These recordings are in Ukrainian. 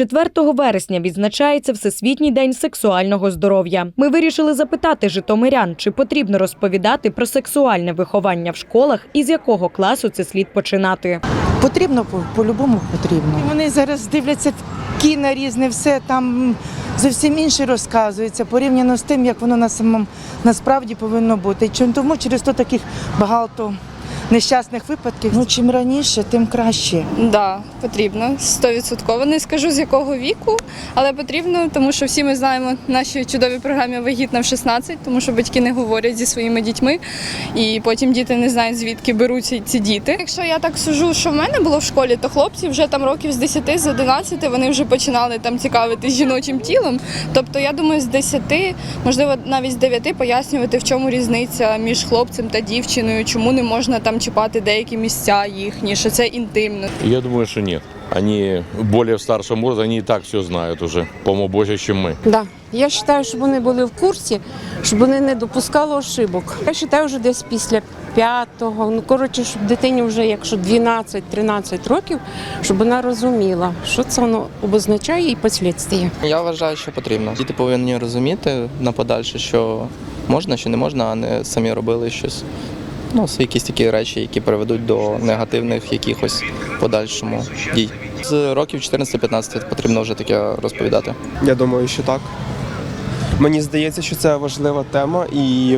4 вересня відзначається Всесвітній день сексуального здоров'я. Ми вирішили запитати житомирян, чи потрібно розповідати про сексуальне виховання в школах і з якого класу це слід починати. Потрібно по- по-любому потрібно. Вони зараз дивляться кіно різне, все там зовсім інше розказується порівняно з тим, як воно на самому насправді повинно бути. Чим тому через то таких багато нещасних випадків. Ну чим раніше, тим краще. Да, потрібно. Стовідсотково. Не скажу з якого віку, але потрібно, тому що всі ми знаємо наші чудові програмі вагітна в 16, тому що батьки не говорять зі своїми дітьми, і потім діти не знають, звідки беруться ці діти. Якщо я так сужу, що в мене було в школі, то хлопці вже там років з 10, з 11 вони вже починали там цікавитись жіночим тілом. Тобто, я думаю, з 10, можливо, навіть з 9 пояснювати, в чому різниця між хлопцем та дівчиною, чому не можна там чіпати деякі місця їхні, що це інтимно. Я думаю, что нет. Они более в старшем возрасте, они и так все знают уже, по-моему, больше, чем мы. Да. Я вважаю, щоб вони були в курсі, щоб вони не допускали ошибок. Я вважаю, вже десь після п'ятого, ну коротше, щоб дитині вже, якщо 12-13 років, щоб вона розуміла, що це воно обозначає і послідствия. Я вважаю, що потрібно. Діти повинні розуміти на подальше, що можна, що не можна, а не самі робили щось. Ну, це якісь такі речі, які приведуть до негативних якихось подальшому дій. З років 14-15 потрібно вже таке розповідати. Я думаю, що так. Мені здається, що це важлива тема, і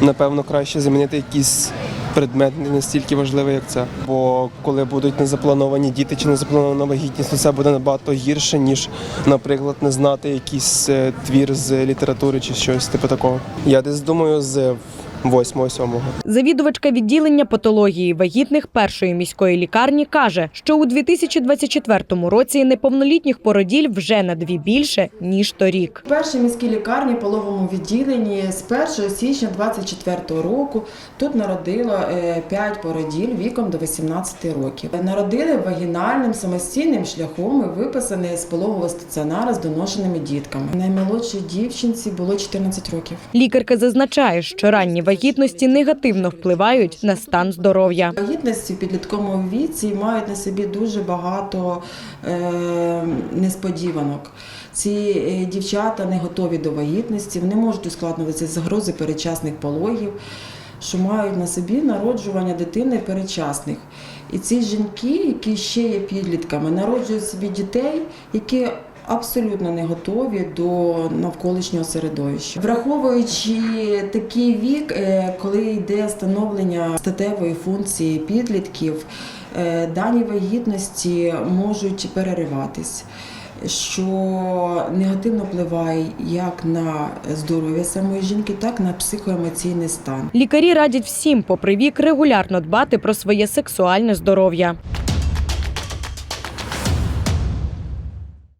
напевно краще замінити якийсь предмет не настільки важливий, як це. Бо коли будуть незаплановані діти чи незапланована вагітність, то це буде набагато гірше, ніж, наприклад, не знати якийсь е, твір з літератури чи щось типу такого. Я десь думаю, з 8-7. Завідувачка відділення патології вагітних першої міської лікарні каже, що у 2024 році неповнолітніх породіль вже на дві більше ніж торік. В першій міській лікарні пологовому відділенні з 1 січня 24 року тут народило 5 породіль віком до 18 років. Народили вагінальним самостійним шляхом і виписані з пологового стаціонара з доношеними дітками. Наймолодшій дівчинці було 14 років. Лікарка зазначає, що ранні вагітності негативно впливають на стан здоров'я. Вагітності в підлітковому віці мають на собі дуже багато е, несподіванок. Ці е, дівчата не готові до вагітності, вони можуть ускладнюватися загрози передчасних пологів, що мають на собі народжування дитини передчасних. І ці жінки, які ще є підлітками, народжують собі дітей, які абсолютно не готові до навколишнього середовища. Враховуючи такий вік, е, коли йде становлення статевої функції підлітків, е, дані вагітності можуть перериватись. Що негативно впливає як на здоров'я самої жінки, так і на психоемоційний стан. Лікарі радять всім, попри вік, регулярно дбати про своє сексуальне здоров'я.